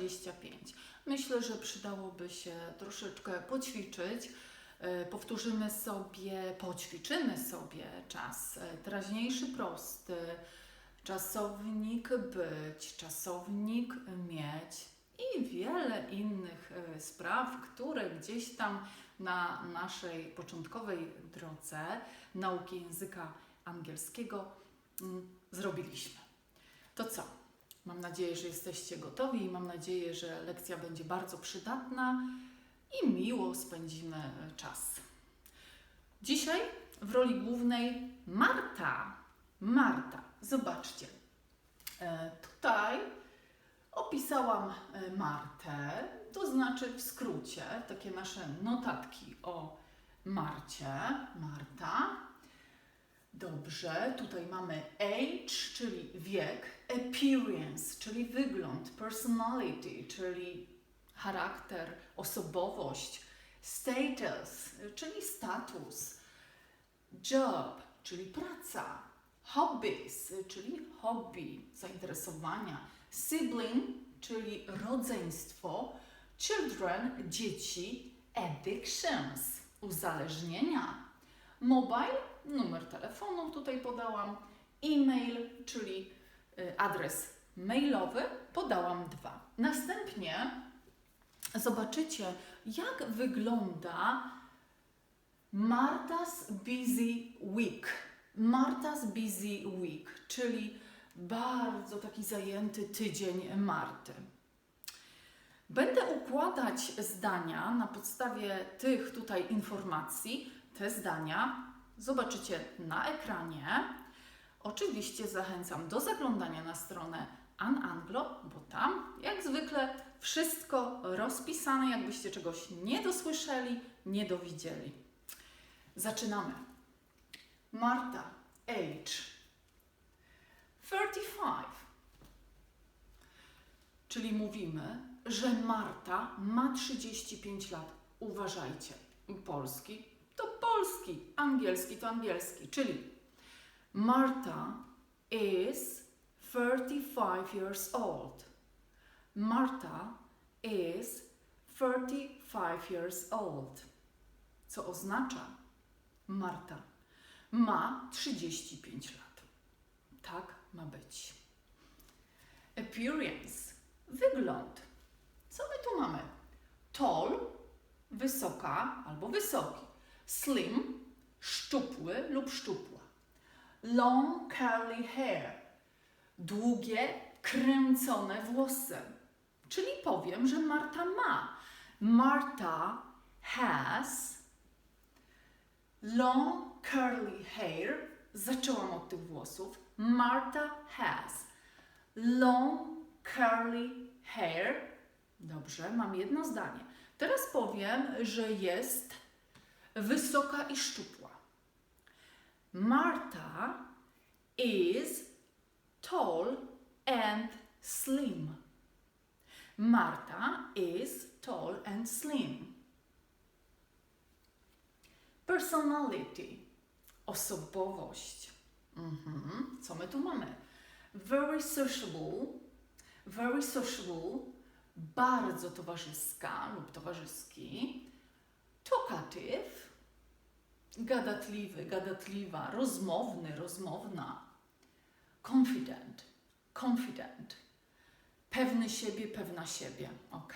25. Myślę, że przydałoby się troszeczkę poćwiczyć. E, Powtórzymy sobie, poćwiczymy sobie czas e, teraźniejszy prosty, czasownik być, czasownik mieć i wiele innych e, spraw, które gdzieś tam na naszej początkowej drodze nauki języka angielskiego mm, zrobiliśmy. To co? Mam nadzieję, że jesteście gotowi i mam nadzieję, że lekcja będzie bardzo przydatna i miło spędzimy e, czas. Dzisiaj w roli głównej Marta. Marta, zobaczcie. E, Tutaj opisałam e, Martę, to znaczy w skrócie takie nasze notatki o Marcie. Marta. Dobrze, tutaj mamy age, czyli wiek, appearance, czyli wygląd, personality, czyli charakter, osobowość, status, czyli status, job, czyli praca, hobbies, czyli hobby, zainteresowania, sibling, czyli rodzeństwo, children, dzieci, addictions, uzależnienia, mobile, numer telefonu tutaj podałam, e-mail, czyli y, adres mailowy, podałam dwa. Następnie zobaczycie, jak wygląda Marta's Busy Week. Marta's Busy Week, czyli bardzo taki zajęty tydzień Marty. Będę układać zdania na podstawie tych tutaj informacji. Te zdania zobaczycie na ekranie. Oczywiście zachęcam do zaglądania na stronę Ananglo, bo tam jak zwykle wszystko rozpisane, jakbyście czegoś nie dosłyszeli, nie dowidzieli. Zaczynamy. Marta, age 35. Czyli mówimy, że Marta ma 35 lat. Uważajcie, polski to polski, angielski to angielski, czyli Marta is 35 years old. Marta is 35 years old. Co oznacza Marta ma 35 lat. Tak ma być. Appearance wygląd. Co my tu mamy? Tall wysoka albo wysoki. Slim szczupły lub szczupła. Long curly hair długie, kręcone włosy. Czyli powiem, że Marta ma. Marta has long curly hair. Zaczęłam od tych włosów. Marta has long curly hair. Dobrze, mam jedno zdanie. Teraz powiem, że jest wysoka i szczupła. Marta is tall and slim. Marta is tall and slim. Personality. Osobowość. Mhm. Co my tu mamy? Very sociable. Very sociable. Bardzo towarzyska lub towarzyski. Talkative. Gadatliwy, gadatliwa, rozmowny, rozmowna confident, confident. Pewny siebie, pewna siebie. Ok.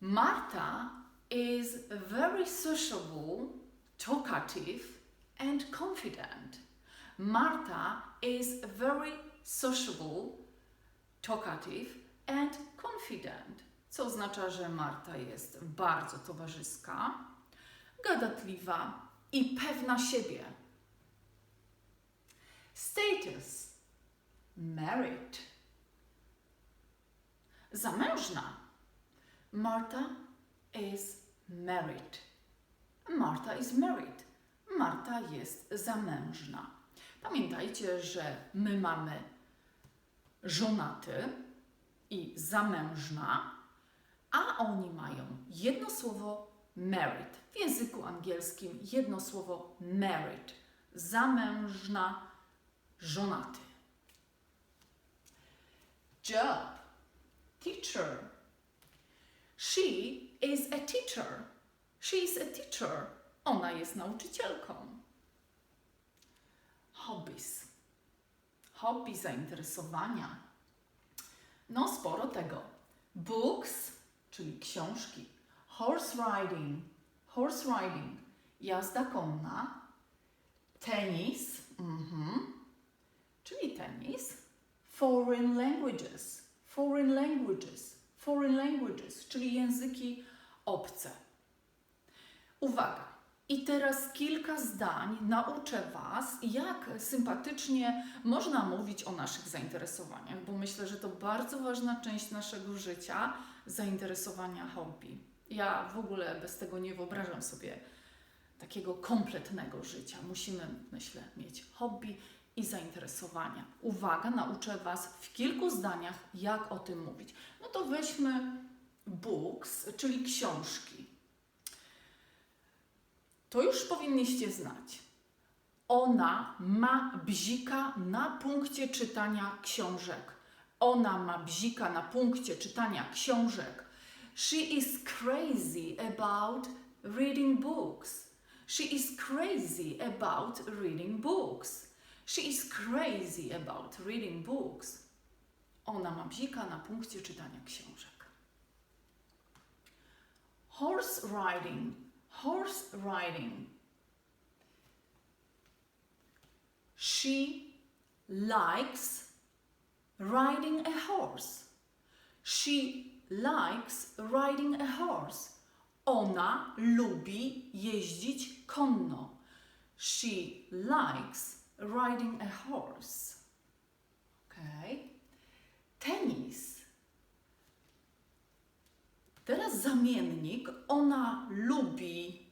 Marta is very sociable, talkative, and confident. Marta is very sociable, talkative, and confident. Co oznacza, że Marta jest bardzo towarzyska, gadatliwa i pewna siebie. Status married. Zamężna. Marta is married. Marta is married. Marta jest zamężna. Pamiętajcie, że my mamy żonaty i zamężna, a oni mają jedno słowo married. W języku angielskim jedno słowo married. Zamężna żonaty. Job. teacher. She is a teacher. She is a teacher. Ona jest nauczycielką. Hobbies. Hobby, zainteresowania. No, sporo tego. Books, czyli książki. Horse riding. Horse riding. Jazda konna. Tenis. Mhm. Czyli tenis. Foreign languages. Foreign languages. Foreign languages, czyli języki obce. Uwaga. I teraz kilka zdań nauczę Was, jak sympatycznie można mówić o naszych zainteresowaniach, bo myślę, że to bardzo ważna część naszego życia zainteresowania hobby. Ja w ogóle bez tego nie wyobrażam sobie takiego kompletnego życia. Musimy, myślę, mieć hobby i zainteresowania. Uwaga, nauczę Was w kilku zdaniach, jak o tym mówić. No to weźmy books, czyli książki. To już powinniście znać. Ona ma bzika na punkcie czytania książek. Ona ma bzika na punkcie czytania książek. She is crazy about reading books. She is crazy about reading books. She is crazy about reading books. Ona ma bzika na punkcie czytania książek. Horse riding. Horse riding. She likes riding a horse. She likes riding a horse. Ona lubi jeździć konno. She likes riding a horse. Okay. Tenis. Teraz zamiennik. Ona lubi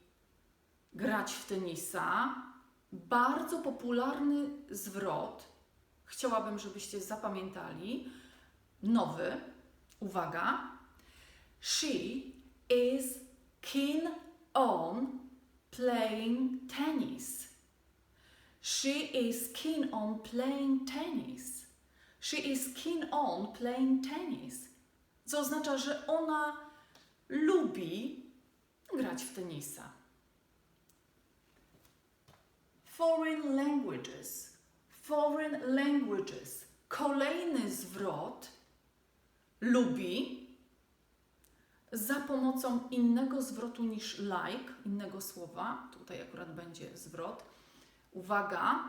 grać w tenisa. Bardzo popularny zwrot. Chciałabym, żebyście zapamiętali. Nowy. Uwaga. She is keen on playing tennis. She is keen on playing tennis. She is keen on playing tennis. Co oznacza, że ona lubi grać w tenisa. Foreign languages. Foreign languages. Kolejny zwrot lubi za pomocą innego zwrotu niż like, innego słowa. Tutaj akurat będzie zwrot. Uwaga,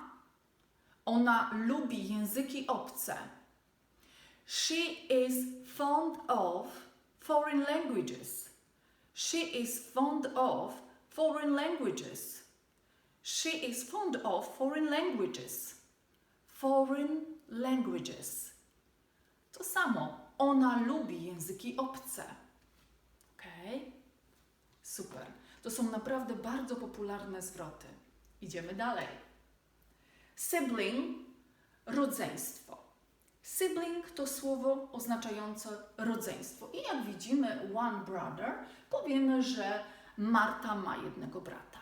ona lubi języki obce. She is fond of foreign languages. She is fond of foreign languages. She is fond of foreign languages. Foreign languages. To samo. Ona lubi języki obce. Ok? Super. To są naprawdę bardzo popularne zwroty. Idziemy dalej. Sibling, rodzeństwo. Sibling to słowo oznaczające rodzeństwo. I jak widzimy, one brother, powiemy, że Marta ma jednego brata.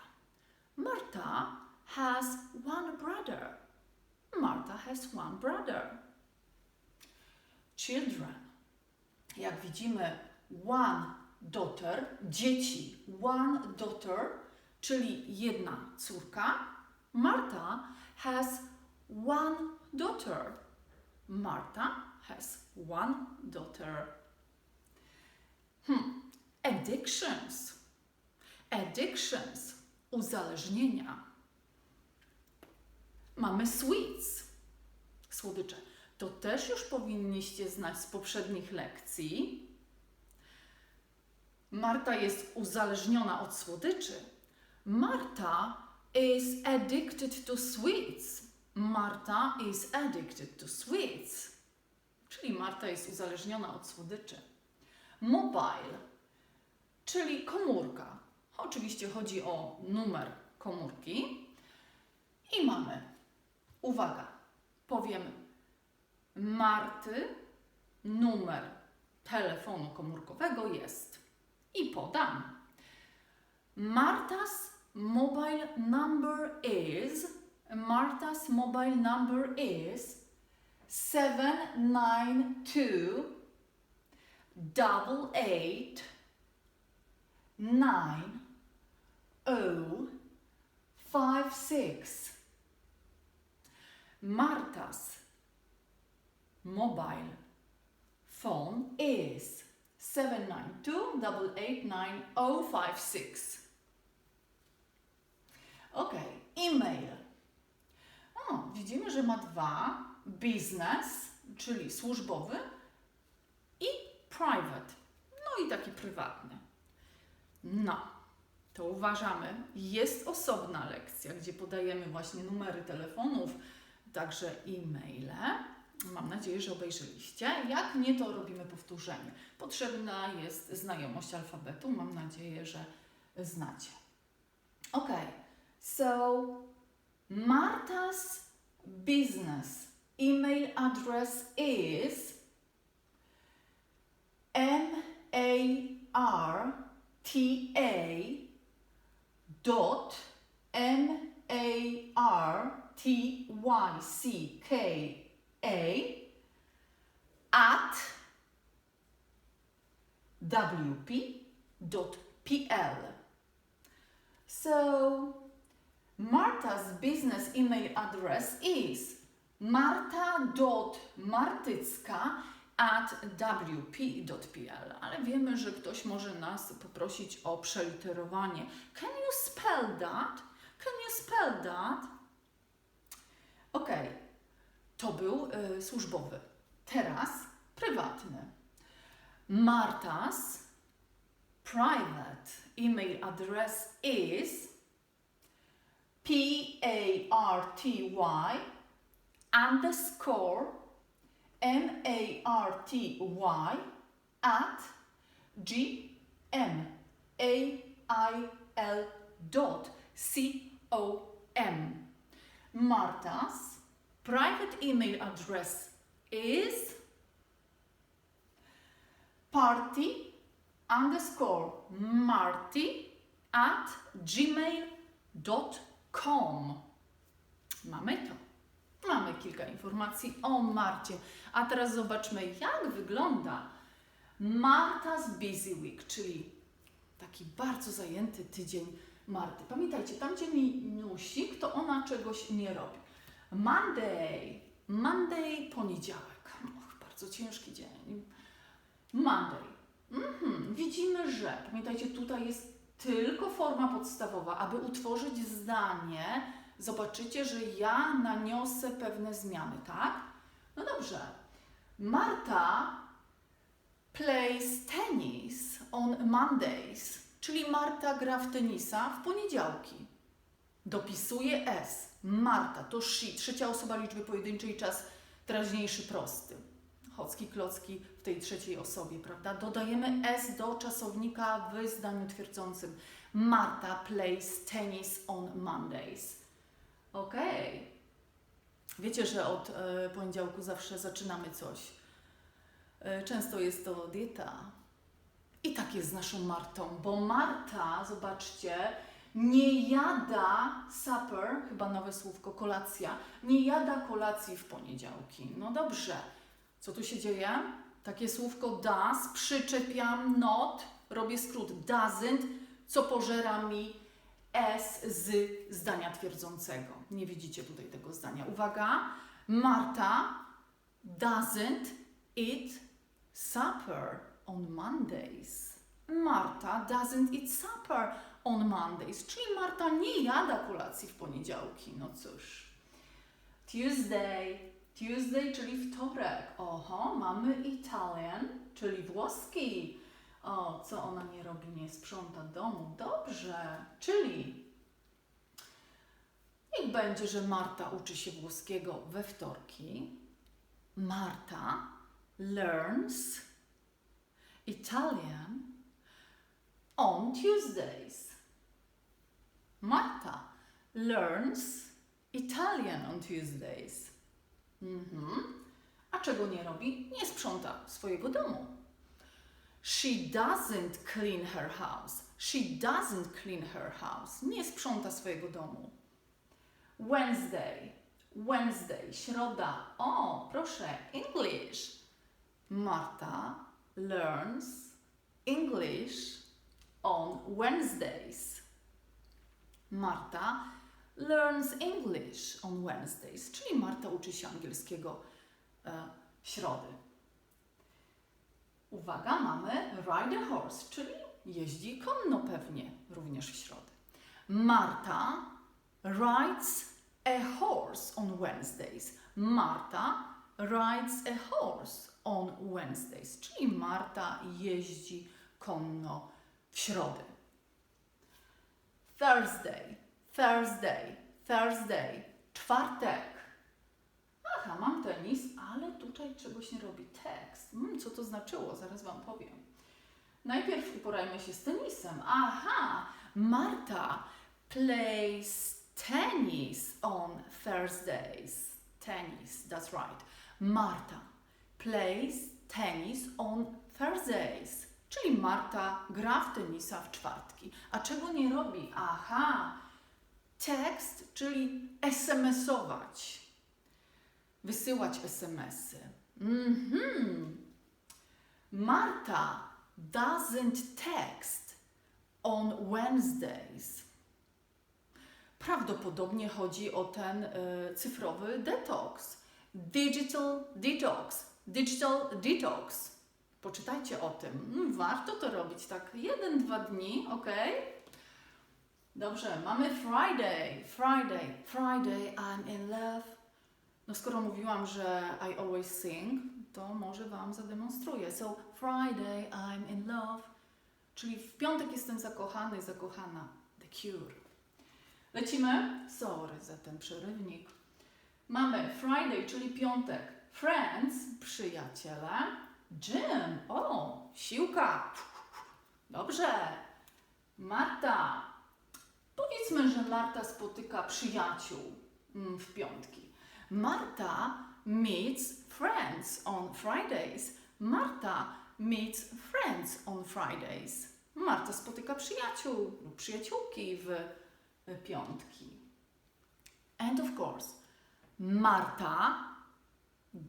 Marta has one brother. Marta has one brother. Children. Jak widzimy, one daughter, dzieci, one daughter, czyli jedna córka. Marta has one daughter. Marta has one daughter. Hmm. Addictions. Addictions. Uzależnienia. Mamy sweets. Słodycze. To też już powinniście znać z poprzednich lekcji. Marta jest uzależniona od słodyczy. Marta is addicted to sweets. Marta is addicted to sweets. Czyli Marta jest uzależniona od słodyczy. Mobile, czyli komórka. Oczywiście chodzi o numer komórki. I mamy, uwaga, powiem Marty numer telefonu komórkowego jest i podam. Marta's mobile number is Marta's mobile number is 792 double eight nine oh five six. Marta's mobile phone is 792-889-056. Ok, e-mail. O, widzimy, że ma dwa. Business, czyli służbowy i private, no i taki prywatny. No, to uważamy, jest osobna lekcja, gdzie podajemy właśnie numery telefonów, także e-maile. Mam nadzieję, że obejrzyliście. Jak nie, to robimy powtórzenie. Potrzebna jest znajomość alfabetu. Mam nadzieję, że znacie. Ok, so Marta's business email address is m a r t a dot m a r t y c k a at wp.pl. So, Marta's business email address is marta.martycka at wp.pl, ale wiemy, że ktoś może nas poprosić o przeliterowanie. Can you spell that? Can you spell that? Ok, to był y, służbowy. Teraz prywatny. Marta's private email address is p-a-r-t-y underscore m-a-r-t-y at g-m-a-i-l dot c-o-m Marta's private email address is party underscore marty at gmail.com. Mamy to. Mamy kilka informacji o Marcie. A teraz zobaczmy, jak wygląda Marta's Busy Week, czyli taki bardzo zajęty tydzień Marty. Pamiętajcie, tam gdzie minusik, to ona czegoś nie robi. Monday, Monday, poniedziałek. Och, bardzo ciężki dzień. Monday. Mhm. Widzimy, że, pamiętajcie, tutaj jest tylko forma podstawowa. Aby utworzyć zdanie, zobaczycie, że ja naniosę pewne zmiany, tak? No dobrze. Marta plays tennis on Mondays, czyli Marta gra w tenisa w poniedziałki. Dopisuje S. Marta to she, trzecia osoba liczby pojedynczej, czas teraźniejszy prosty. Chocki, klocki w tej trzeciej osobie, prawda? Dodajemy S do czasownika w zdaniu twierdzącym. Marta plays tennis on Mondays. Okej. Wiecie, że od e, poniedziałku zawsze zaczynamy coś. E, często jest to dieta. I tak jest z naszą Martą, bo Marta, zobaczcie, nie jada supper, chyba nowe słówko, kolacja, nie jada kolacji w poniedziałki. No dobrze, co tu się dzieje? Takie słówko does, przyczepiam not, robię skrót doesn't, co pożera mi s z zdania twierdzącego. Nie widzicie tutaj tego zdania. Uwaga, Marta doesn't eat supper on Mondays. Marta doesn't eat supper on Mondays, czyli Marta nie jada kolacji w poniedziałki. No cóż. Tuesday, Tuesday, czyli wtorek. Oho, mamy Italian, czyli włoski. O, co ona nie robi? Nie sprząta domu. Dobrze, czyli niech będzie, że Marta uczy się włoskiego we wtorki. Marta learns Italian on Tuesdays. Marta learns Italian on Tuesdays. Mhm. A czego nie robi? Nie sprząta swojego domu. She doesn't clean her house. She doesn't clean her house. Nie sprząta swojego domu. Wednesday. Wednesday, środa. O, proszę, English. Marta learns English on Wednesdays. Marta learns English on Wednesdays, czyli Marta uczy się angielskiego e, w środę. Uwaga, mamy ride a horse, czyli jeździ konno pewnie również w środę. Marta rides a horse on Wednesdays. Marta rides a horse on Wednesdays, czyli Marta jeździ konno w środę. Thursday, Thursday, Thursday, czwartek. Aha, mam tenis, ale tutaj czegoś nie robi tekst. Hmm, co to znaczyło? Zaraz Wam powiem. Najpierw uporajmy się z tenisem. Aha, Marta plays tennis on Thursdays. Tennis, that's right. Marta plays tennis on Thursdays. Czyli Marta gra w tenisa w czwartki. A czego nie robi? Aha, tekst, czyli SMS-ować. Wysyłać SMS-y. Mhm. Marta doesn't text on Wednesdays. Prawdopodobnie chodzi o ten y, cyfrowy detoks. Digital detox. Digital detox. Poczytajcie o tym. Mm, Warto to robić tak jeden, dwa dni, ok? Dobrze, mamy Friday. Friday. Friday, I'm in love. No skoro mówiłam, że I always sing, to może Wam zademonstruję. So, Friday, I'm in love. Czyli w piątek jestem zakochany, zakochana. The Cure. Lecimy. Sorry za ten przerywnik. Mamy Friday, czyli piątek. Friends, przyjaciele. Gym, o, siłka. Dobrze. Marta. Powiedzmy, że Marta spotyka przyjaciół mm, w piątki. Marta meets friends on Fridays. Marta meets friends on Fridays. Marta spotyka przyjaciół lub przyjaciółki w piątki. And of course, Marta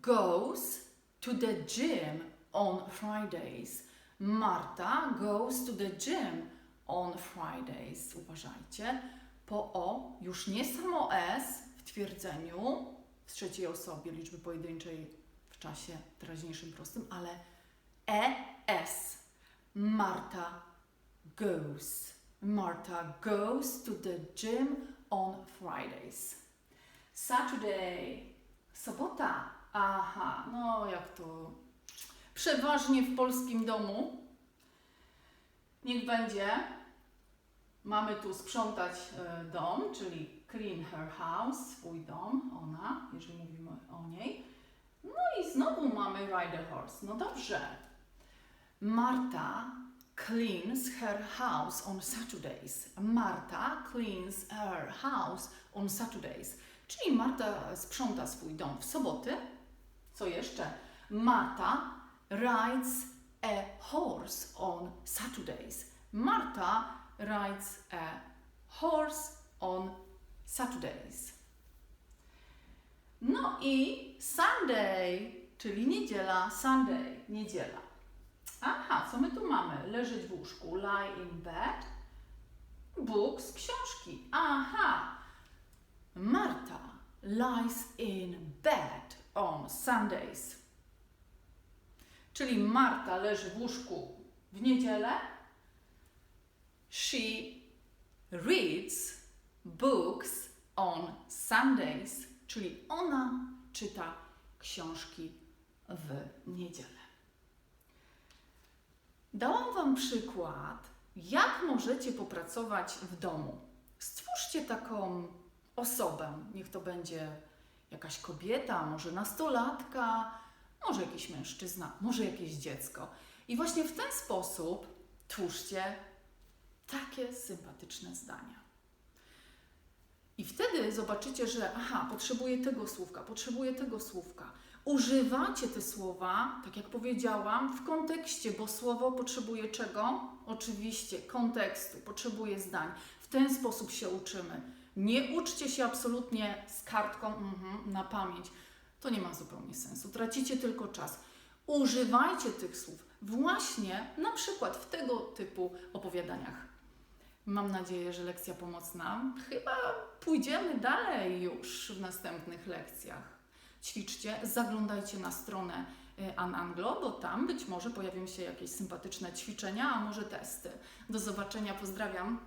goes to the gym on Fridays. Marta goes to the gym on Fridays. Uważajcie, po o już nie samo s w twierdzeniu w trzeciej osobie liczby pojedynczej w czasie teraźniejszym prostym, ale es. Marta goes. Marta goes to the gym on Fridays. Saturday, sobota. Aha, no jak to przeważnie w polskim domu. Niech będzie. Mamy tu sprzątać e, dom, czyli clean her house, swój dom, ona, jeżeli mówimy o niej. No i znowu mamy ride a horse. No dobrze. Marta cleans her house on Saturdays. Marta cleans her house on Saturdays. Czyli Marta sprząta swój dom w soboty. Co jeszcze? Marta rides a horse on Saturdays. Marta rides a horse on Saturdays. No i Sunday, czyli niedziela, Sunday, niedziela. Aha, co my tu mamy? Leżeć w łóżku, lie in bed. Books, książki. Aha. Marta lies in bed on Sundays. Czyli Marta leży w łóżku w niedzielę. She reads books on Sundays, czyli ona czyta książki w niedzielę. Dałam Wam przykład, jak możecie popracować w domu. Stwórzcie taką osobę, niech to będzie jakaś kobieta, może nastolatka, może jakiś mężczyzna, może jakieś dziecko. I właśnie w ten sposób twórzcie takie sympatyczne zdania. I wtedy zobaczycie, że aha, potrzebuję tego słówka, potrzebuję tego słówka. Używacie te słowa, tak jak powiedziałam, w kontekście, bo słowo potrzebuje czego? Oczywiście kontekstu, potrzebuje zdań. W ten sposób się uczymy. Nie uczcie się absolutnie z kartką mhm, na pamięć. To nie ma zupełnie sensu. Tracicie tylko czas. Używajcie tych słów właśnie na przykład w tego typu opowiadaniach. Mam nadzieję, że lekcja pomocna. Chyba pójdziemy dalej już w następnych lekcjach. Ćwiczcie, zaglądajcie na stronę y, Ananglo, bo tam być może pojawią się jakieś sympatyczne ćwiczenia, a może testy. Do zobaczenia, pozdrawiam.